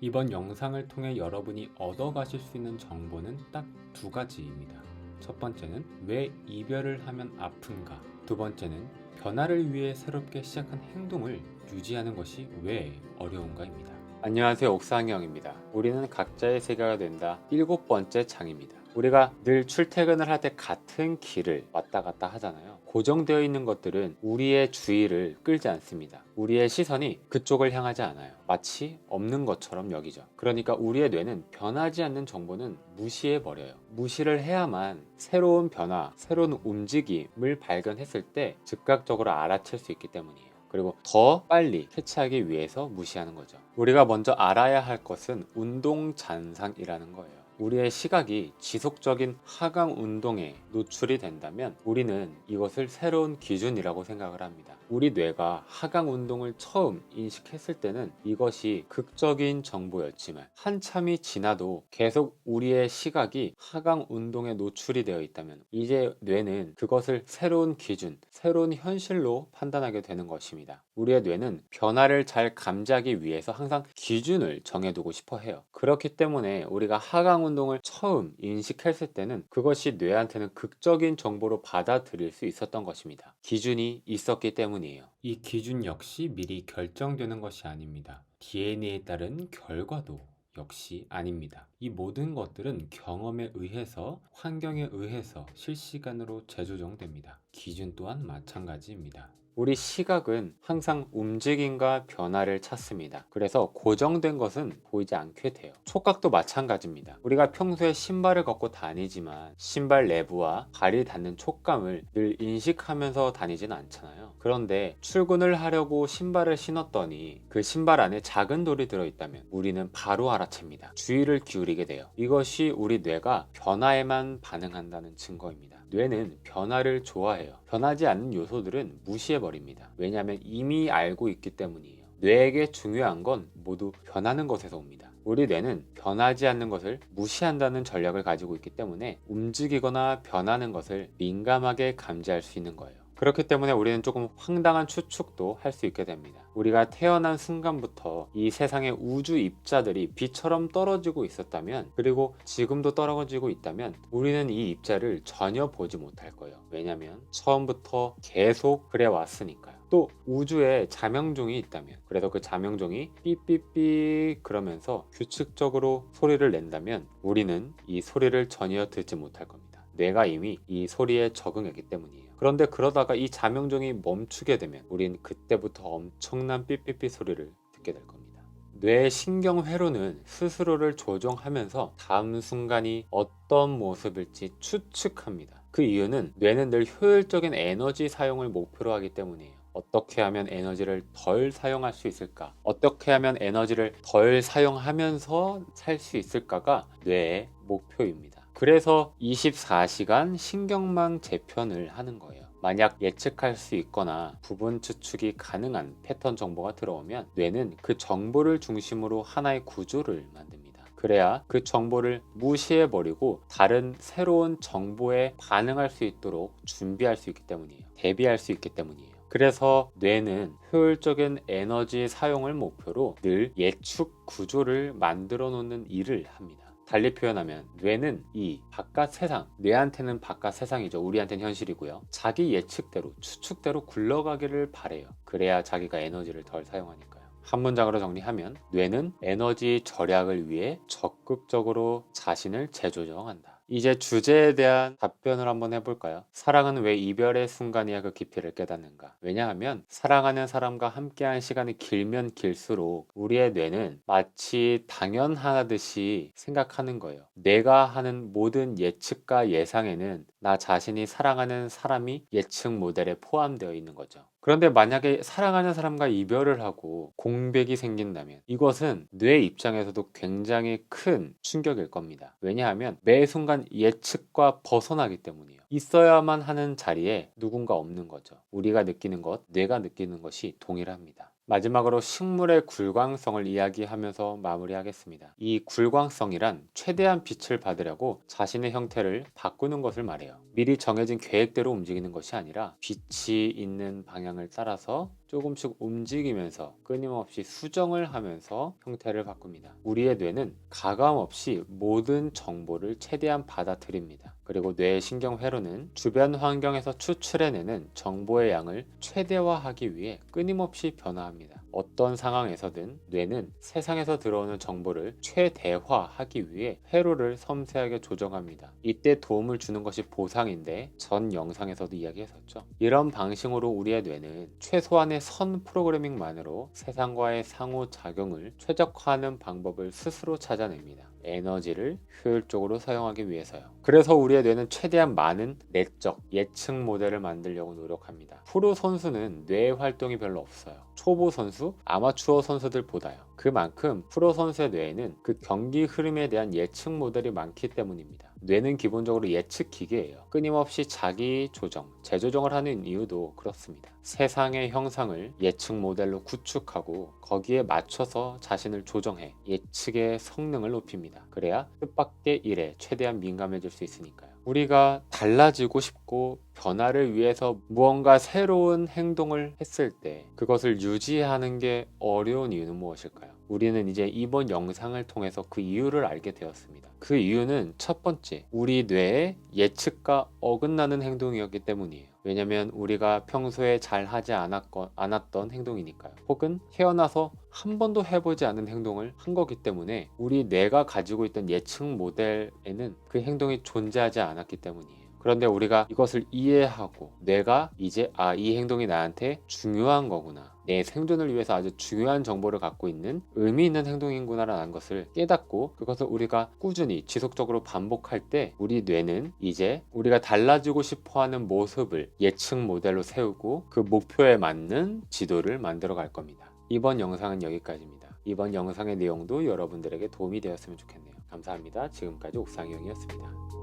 이번 영상을 통해 여러분이 얻어가실 수 있는 정보는 딱 두 가지입니다. 첫 번째는 왜 이별을 하면 아픈가? 두 번째는 변화를 위해 새롭게 시작한 행동을 유지하는 것이 왜 어려운가입니다. 안녕하세요. 옥상형입니다. 우리는 각자의 세계가 된다. 일곱 번째 장입니다. 우리가 늘 출퇴근을 할 때 같은 길을 왔다 갔다 하잖아요. 고정되어 있는 것들은 우리의 주의를 끌지 않습니다. 우리의 시선이 그쪽을 향하지 않아요. 마치 없는 것처럼 여기죠. 그러니까 우리의 뇌는 변하지 않는 정보는 무시해 버려요. 무시를 해야만 새로운 변화, 새로운 움직임을 발견했을 때 즉각적으로 알아챌 수 있기 때문이에요. 그리고 더 빨리 캐치하기 위해서 무시하는 거죠. 우리가 먼저 알아야 할 것은 운동 잔상이라는 거예요. 우리의 시각이 지속적인 하강 운동에 노출이 된다면 우리는 이것을 새로운 기준이라고 생각을 합니다. 우리 뇌가 하강 운동을 처음 인식했을 때는 이것이 극적인 정보였지만 한참이 지나도 계속 우리의 시각이 하강 운동에 노출이 되어 있다면 이제 뇌는 그것을 새로운 기준, 새로운 현실로 판단하게 되는 것입니다. 우리의 뇌는 변화를 잘 감지하기 위해서 항상 기준을 정해두고 싶어 해요. 그렇기 때문에 우리가 하강 운동을 처음 인식했을 때는 그것이 뇌한테는 극적인 정보로 받아들일 수 있었던 것입니다. 기준이 있었기 때문이에요. 이 기준 역시 미리 결정되는 것이 아닙니다. DNA에 따른 결과도 역시 아닙니다. 이 모든 것들은 경험에 의해서 환경에 의해서 실시간으로 재조정됩니다. 기준 또한 마찬가지입니다. 우리 시각은 항상 움직임과 변화를 찾습니다. 그래서 고정된 것은 보이지 않게 돼요. 촉각도 마찬가지입니다. 우리가 평소에 신발을 걷고 다니지만 신발 내부와 발이 닿는 촉감을 늘 인식하면서 다니지는 않잖아요. 그런데 출근을 하려고 신발을 신었더니 그 신발 안에 작은 돌이 들어있다면 우리는 바로 알아챕니다. 주의를 기울이 게 돼요. 이것이 우리 뇌가 변화에만 반응한다는 증거입니다. 뇌는 변화를 좋아해요. 변하지 않는 요소들은 무시해버립니다. 왜냐하면 이미 알고 있기 때문이에요. 뇌에게 중요한 건 모두 변하는 것에서 옵니다. 우리 뇌는 변하지 않는 것을 무시한다는 전략을 가지고 있기 때문에 움직이거나 변하는 것을 민감하게 감지할 수 있는 거예요. 그렇기 때문에 우리는 조금 황당한 추측도 할 수 있게 됩니다. 우리가 태어난 순간부터 이 세상의 우주 입자들이 비처럼 떨어지고 있었다면 그리고 지금도 떨어지고 있다면 우리는 이 입자를 전혀 보지 못할 거예요. 왜냐하면 처음부터 계속 그래 왔으니까요. 또 우주에 자명종이 있다면 그래서 그 자명종이 삐삐삐 그러면서 규칙적으로 소리를 낸다면 우리는 이 소리를 전혀 듣지 못할 겁니다. 뇌가 이미 이 소리에 적응했기 때문이에요. 그런데 그러다가 이 자명종이 멈추게 되면 우린 그때부터 엄청난 삐삐삐 소리를 듣게 될 겁니다. 뇌 신경 회로는 스스로를 조종하면서 다음 순간이 어떤 모습일지 추측합니다. 그 이유는 뇌는 늘 효율적인 에너지 사용을 목표로 하기 때문이에요. 어떻게 하면 에너지를 덜 사용할 수 있을까? 어떻게 하면 에너지를 덜 사용하면서 살 수 있을까가 뇌의 목표입니다. 그래서 24시간 신경망 재편을 하는 거예요. 만약 예측할 수 있거나 부분 추측이 가능한 패턴 정보가 들어오면 뇌는 그 정보를 중심으로 하나의 구조를 만듭니다. 그래야 그 정보를 무시해버리고 다른 새로운 정보에 반응할 수 있도록 준비할 수 있기 때문이에요. 대비할 수 있기 때문이에요. 그래서 뇌는 효율적인 에너지 사용을 목표로 늘 예측 구조를 만들어 놓는 일을 합니다. 달리 표현하면 뇌는 이 바깥 세상, 뇌한테는 바깥 세상이죠. 우리한테는 현실이고요. 자기 예측대로, 추측대로 굴러가기를 바래요. 그래야 자기가 에너지를 덜 사용하니까요. 한 문장으로 정리하면 뇌는 에너지 절약을 위해 적극적으로 자신을 재조정한다. 이제 주제에 대한 답변을 한번 해볼까요? 사랑은 왜 이별의 순간이야 그 깊이를 깨닫는가? 왜냐하면 사랑하는 사람과 함께한 시간이 길면 길수록 우리의 뇌는 마치 당연하듯이 생각하는 거예요. 내가 하는 모든 예측과 예상에는 나 자신이 사랑하는 사람이 예측 모델에 포함되어 있는 거죠. 그런데 만약에 사랑하는 사람과 이별을 하고 공백이 생긴다면 이것은 뇌 입장에서도 굉장히 큰 충격일 겁니다. 왜냐하면 매 순간 예측과 벗어나기 때문이에요. 있어야만 하는 자리에 누군가 없는 거죠. 우리가 느끼는 것, 뇌가 느끼는 것이 동일합니다. 마지막으로 식물의 굴광성을 이야기하면서 마무리하겠습니다. 이 굴광성이란 최대한 빛을 받으려고 자신의 형태를 바꾸는 것을 말해요. 미리 정해진 계획대로 움직이는 것이 아니라 빛이 있는 방향을 따라서 조금씩 움직이면서 끊임없이 수정을 하면서 형태를 바꿉니다. 우리의 뇌는 가감 없이 모든 정보를 최대한 받아들입니다. 그리고 뇌의 신경회로는 주변 환경에서 추출해내는 정보의 양을 최대화하기 위해 끊임없이 변화합니다. 어떤 상황에서든 뇌는 세상에서 들어오는 정보를 최대화하기 위해 회로를 섬세하게 조정합니다. 이때 도움을 주는 것이 보상인데 전 영상에서도 이야기했었죠. 이런 방식으로 우리의 뇌는 최소한의 선 프로그래밍만으로 세상과의 상호작용을 최적화하는 방법을 스스로 찾아냅니다. 에너지를 효율적으로 사용하기 위해서요. 그래서 우리의 뇌는 최대한 많은 내적 예측 모델을 만들려고 노력합니다. 프로 선수는 뇌 활동이 별로 없어요. 초보 선수, 아마추어 선수들보다요. 그만큼 프로 선수의 뇌에는 그 경기 흐름에 대한 예측 모델이 많기 때문입니다. 뇌는 기본적으로 예측 기계예요. 끊임없이 자기 조정, 재조정을 하는 이유도 그렇습니다. 세상의 형상을 예측 모델로 구축하고 거기에 맞춰서 자신을 조정해 예측의 성능을 높입니다. 그래야 뜻밖의 일에 최대한 민감해질 수 있으니까요. 우리가 달라지고 싶고 변화를 위해서 무언가 새로운 행동을 했을 때 그것을 유지하는 게 어려운 이유는 무엇일까요? 우리는 이제 이번 영상을 통해서 그 이유를 알게 되었습니다. 그 이유는 첫 번째, 우리 뇌의 예측과 어긋나는 행동이었기 때문이에요. 왜냐면 우리가 평소에 잘 하지 않았건, 않았던 행동이니까요. 혹은 태어나서 한 번도 해보지 않은 행동을 한 거기 때문에 우리 뇌가 가지고 있던 예측 모델에는 그 행동이 존재하지 않았기 때문이에요. 그런데 우리가 이것을 이해하고 뇌가 이제 아, 이 행동이 나한테 중요한 거구나. 내 생존을 위해서 아주 중요한 정보를 갖고 있는 의미 있는 행동이구나라는 것을 깨닫고 그것을 우리가 꾸준히 지속적으로 반복할 때 우리 뇌는 이제 우리가 달라지고 싶어 하는 모습을 예측 모델로 세우고 그 목표에 맞는 지도를 만들어 갈 겁니다. 이번 영상은 여기까지입니다. 이번 영상의 내용도 여러분들에게 도움이 되었으면 좋겠네요. 감사합니다. 지금까지 옥상형이었습니다.